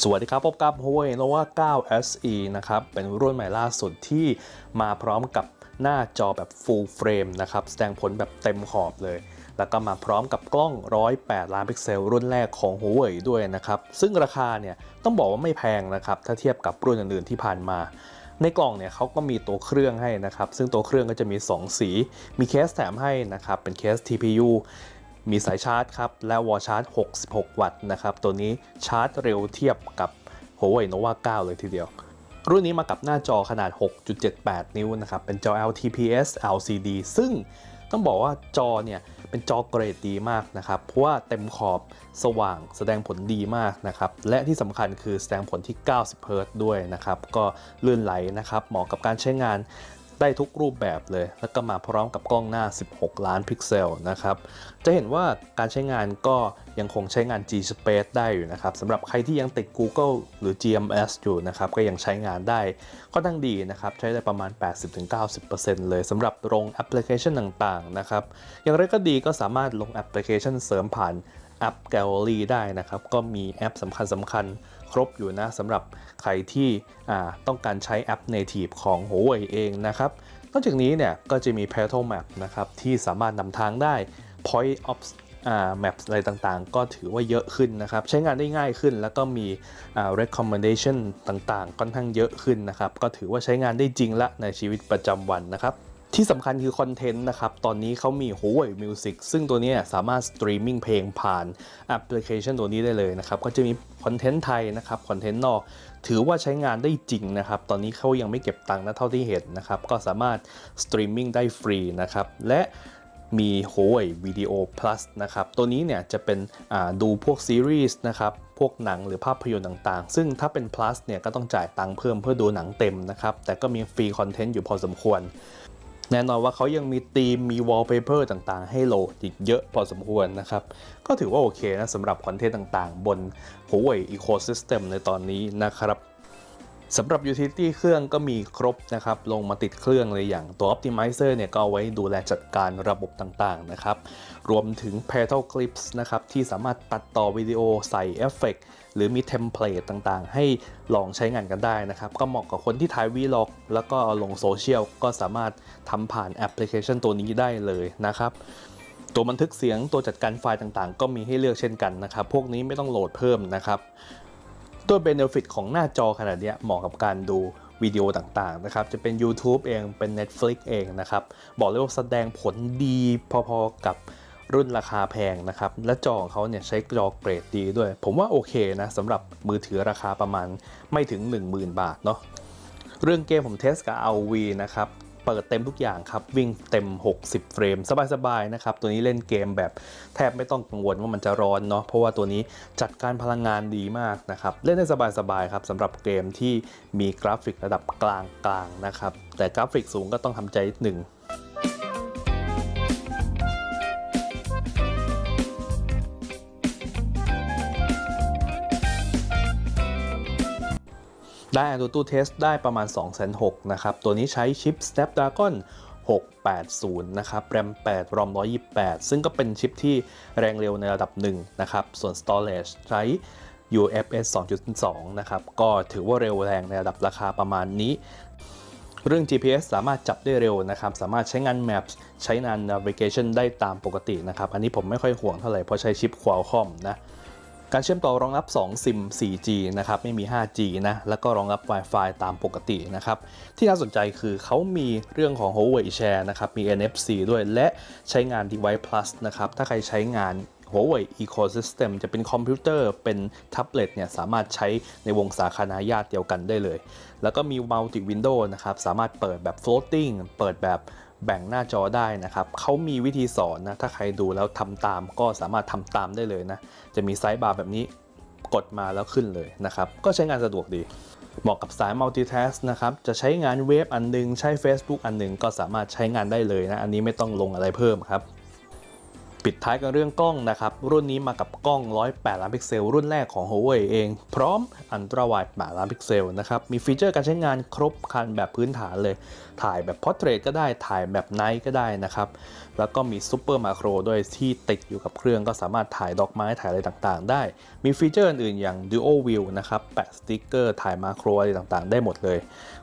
สวัสดีครับ พบกับ Huawei Nova 9 SE นะครับ เป็นรุ่นใหม่ล่าสุดที่มาพร้อมกับหน้าจอแบบ Full Frame นะครับ แสดงผลแบบเต็มขอบเลย แล้วก็มาพร้อมกับกล้อง 108 ล้านพิกเซล รุ่นแรกของ Huawei ด้วยนะครับ ซึ่งราคาเนี่ยต้องบอกว่าไม่แพงนะครับ ถ้าเทียบกับรุ่นอื่นๆที่ผ่านมาในกล่องเนี่ยเขาก็มีตัวเครื่องให้นะครับ ซึ่งตัวเครื่องก็จะมี 2 สี มีเคสแถมให้นะครับ เป็นเคส TPU มีสายชาร์จครับ และวอชาร์จ 66 วัตต์นะครับ ตัวนี้ชาร์จเร็วเทียบกับ Huawei Nova 9 เลยทีเดียว รุ่นนี้มากับหน้าจอขนาด 6.78 นิ้วนะครับ เป็นจอ LTPS LCD ซึ่งต้องบอกว่าจอเนี่ย เป็นจอเกรดดีมากนะครับ เพราะว่าเต็มขอบสว่างแสดงผลดีมากนะครับ และที่สำคัญคือแสดงผลที่ 90เฮิรต์ด้วยนะครับ ก็ลื่นไหลนะครับ เหมาะกับการใช้งาน ได้ทุกรูปแบบเลย แล้วก็มาพร้อมกับกล้องหน้า 16 ล้านพิกเซลนะครับ จะเห็นว่าการใช้งานก็ยังคงใช้งาน G Space ได้อยู่นะครับสำหรับใครที่ยังติด Google หรือ GMS อยู่นะครับ ก็ยังใช้งานได้ก็ตั้งดีนะครับ ใช้ได้ประมาณ 80-90%เลยสำหรับลงแอปพลิเคชันต่างๆนะครับ อย่างไรก็ดีก็สามารถลงแอปพลิเคชันเสริมผ่าน แอป Gallery ได้นะครับ ก็มีแอปสำคัญสคัญๆครบอยู่นะสำหรับใครที่ต้องการใช้แอป Native ของ Huawei เองนะครับ นอกจากนี้เนี่ยก็จะมี Petal Map นะครับที่สามารถนำทางได้ Point of Maps อะไรต่างๆ ก็ถือว่าเยอะขึ้นนะครับ ใช้งานได้ง่ายขึ้น แล้วก็มี recommendation ต่างๆ ค่อนข้างเยอะขึ้นนะครับ ก็ถือว่าใช้งานได้จริงละในชีวิตประจำวันนะครับ ที่สำคัญคือคอนเทนต์นะครับ ตอนนี้เขามี Huawei Music ซึ่งตัวนี้สามารถสตรีมมิ่งเพลงผ่านแอปพลิเคชันตัวนี้ได้เลยนะครับ ก็จะมีคอนเทนต์ไทยนะครับ คอนเทนต์นอก ถือว่าใช้งานได้จริงนะครับ ตอนนี้เขายังไม่เก็บตังค์นะเท่าที่เห็นนะครับ ก็สามารถสตรีมมิ่งได้ฟรีนะครับ และมี Huawei Video Plus นะครับ ตัวนี้เนี่ยจะเป็นดูพวกซีรีส์นะครับพวกหนังหรือภาพยนตร์ต่างๆ ซึ่งถ้าเป็น plus เนี่ยก็ต้องจ่ายตังค์เพิ่มเพื่อดูหนังเต็มนะครับ แต่ก็มีฟรีคอนเทนต์อยู่พอสมควร แน่นอนว่าเขายังมีธีมมีวอลเปเปอร์ต่างๆ ให้โหลดอีกเยอะพอสมควรนะครับ ก็ถือว่าโอเคนะสำหรับคอนเทนต์ต่างๆ บน Huawei Ecosystem ในตอนนี้นะครับ สำหรับ utility เครื่องก็มีครบนะครับ ลงมาติดเครื่องเลยอย่างตัว optimizer เนี่ยก็เอาไว้ดูแลจัดการระบบต่างๆนะครับ รวมถึง petal clips นะครับ ที่สามารถตัดต่อวิดีโอใส่เอฟเฟกหรือมีเทมเพลตต่างๆ ให้ลองใช้งานกันได้นะครับ ก็เหมาะกับคนที่ถ่ายวีล็อก แล้วก็เอาลงโซเชียลก็สามารถทำผ่านแอปพลิเคชันตัวนี้ได้เลยนะครับตัวบันทึกเสียงตัวจัดการไฟล์ต่างๆ ก็มีให้เลือกเช่นกันนะครับ พวกนี้ไม่ต้องโหลดเพิ่มนะครับ ตัวเบนฟิตของหน้าจอขนาดนี้เหมาะกับการดูวิดีโอต่างๆนะครับ จะเป็น YouTube เองเป็น Netflix เองนะครับ บอกเลยว่าแสดงผลดีพอๆกับรุ่นราคาแพงนะครับ และจอของเขาเนี่ยใช้จอเกรดดีด้วย ผมว่าโอเคนะสำหรับมือถือราคาประมาณไม่ถึง 10,000 บาทเนาะเรื่องเกมผมเทสกับ RV นะครับ เปิดเต็มทุกอย่างครับ วิ่งเต็ม 60 เฟรม สบายๆนะครับ ตัวนี้เล่นเกมแบบแทบไม่ต้องกังวลว่ามันจะร้อนเนาะเพราะว่าตัวนี้จัดการพลังงานดีมากนะครับ เล่นได้สบายๆครับสำหรับเกมที่มีกราฟิกระดับกลางๆนะครับแต่กราฟิกสูงก็ต้องทำใจนิดหนึ่ง ได้ AnTuTu Test ได้ประมาณ 2 6 0 0 0นะครับ ตัวนี้ใช้ชิป Snapdragon 680 นะครับ RAM 8 ROM 128 ซึ่งก็เป็นชิปที่แรงเร็วในระดับหนึ่งนะครับ ส่วน Storage ใช้ UFS 2.2 นะครับ ก็ถือว่าเร็วแรงในระดับราคาประมาณนี้ เรื่อง GPS สามารถจับได้เร็วนะครับ สามารถใช้งาน Maps ใช้งาน Navigation ได้ตามปกตินะครับ อันนี้ผมไม่ค่อยห่วงเท่าไหร่ เพราะใช้ชิป Qualcomm นะ การเชื่อมต่อรองรับ 2 ซิม 4G นะครับ ไม่มี 5G นะ แล้วก็รองรับ Wi-Fi ตามปกตินะครับ ที่น่าสนใจคือเขามีเรื่องของ Huawei Share นะครับ มี NFC ด้วยและใช้งาน Device Plus นะครับ ถ้าใครใช้งาน Huawei Ecosystem จะเป็นคอมพิวเตอร์เป็นแท็บเล็ตเนี่ย สามารถใช้ในวงสาคนาญาติเดียวกันได้เลย แล้วก็มี Multi Window นะครับ สามารถเปิดแบบ floating เปิดแบบ แบ่งหน้าจอได้นะครับเขามีวิธีสอนนะ ถ้าใครดูแล้วทำตามก็สามารถทำตามได้เลยนะ จะมีไซส์บาร์แบบนี้กดมาแล้วขึ้นเลยนะครับ ก็ใช้งานสะดวกดี เหมาะกับสาย multitask นะครับ จะใช้งานเว็บอันหนึง ใช้ Facebook อันหนึงก็สามารถใช้งานได้เลยนะ อันนี้ไม่ต้องลงอะไรเพิ่มครับ ปิดท้ายกันเรื่องกล้องนะครับ รุ่นนี้มากับกล้อง 108 ล้านพิกเซล รุ่นแรกของ Huawei เอง พร้อมอันตราไวด์8ล้านพิกเซลนะครับ มีฟีเจอร์การใช้งานครบครันแบบพื้นฐานเลย ถ่ายแบบ Portrait ก็ได้ถ่ายแบบ Night ก็ได้นะครับ แล้วก็มี Super Macro ด้วยที่ติดอยู่กับเครื่องก็สามารถถ่ายดอกไม้ถ่ายอะไรต่างๆ ได้ มีฟีเจอร์อื่นๆอย่าง Dual View นะครับแปะสติ๊กเกอร์ถ่ายมาโครอะไรต่างๆ ได้หมดเลย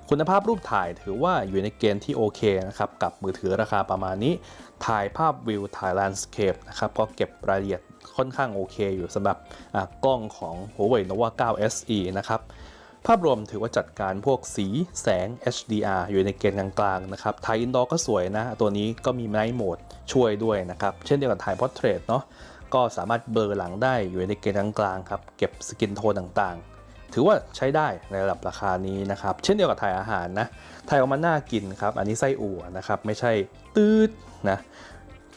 คุณภาพรูปถ่ายถือว่าอยู่ในเกณฑ์ที่โอเคนะครับกับมือถือราคาประมาณนี้ ถ่ายภาพวิวถ่ายแลนด์สเคปนะครับก็เก็บรายละเอียดค่อนข้างโอเคอยู่สำหรับกล้องของ Huawei Nova 9 SE นะครับภาพรวมถือว่าจัดการพวกสีแสง HDR อยู่ในเกณฑ์กลางๆนะครับถ่ายอินดอร์ก็สวยนะ ตัวนี้ก็มี Night Mode ช่วยด้วยนะครับ เช่นเดียวกับถ่าย Portrait เนาะก็สามารถเบลอหลังได้อยู่ในเกณฑ์กลางๆครับ เก็บสกินโทนต่างๆ ถือว่าใช้ได้ในระดับราคานี้นะครับ เช่นเดียวกับถ่ายอาหารนะถ่ายออกมาน่ากินครับ อันนี้ไส้อั่วนะครับ ไม่ใช่ตืดนะ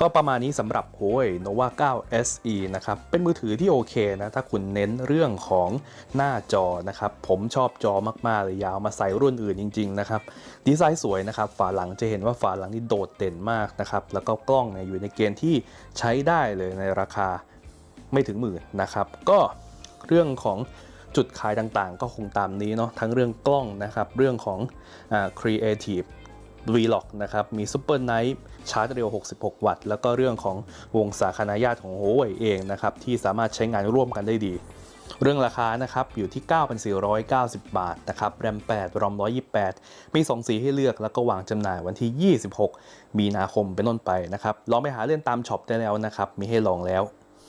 ก็ประมาณนี้สำหรับ Huawei Nova 9 SE นะครับ เป็นมือถือที่โอเคนะ ถ้าคุณเน้นเรื่องของหน้าจอนะครับ ผมชอบจอมาก ๆ เลยยาวมาใส่รุ่นอื่นจริง ๆ นะครับ ดีไซน์สวยนะครับ ฝาหลังจะเห็นว่าฝาหลังนี่โดดเด่นมากนะครับ แล้วก็กล้องเนี่ยอยู่ในเกณฑ์ที่ใช้ได้เลยในราคาไม่ถึงหมื่นนะครับ ก็เรื่องของ จุดขายต่างๆ ก็คงตามนี้เนาะทั้งเรื่องกล้องนะครับ เรื่องของอ่า Creative Vlog นะครับ มี Super Night ชาร์จเร็ว 66 วัตต์ แล้วก็เรื่องของวงสาคณาญาตของ Huawei เองนะครับ ที่สามารถใช้งานร่วมกันได้ดี เรื่องราคานะครับ อยู่ที่ 9,490 บาทนะครับแรม 8 รอม 128 มี 2 สีให้เลือกแล้วก็วางจำหน่ายวันที่ 26 มีนาคมเป็นต้นไปนะครับลองไปหาเล่นตามช็อปได้แล้วนะครับ มีให้ลองแล้ว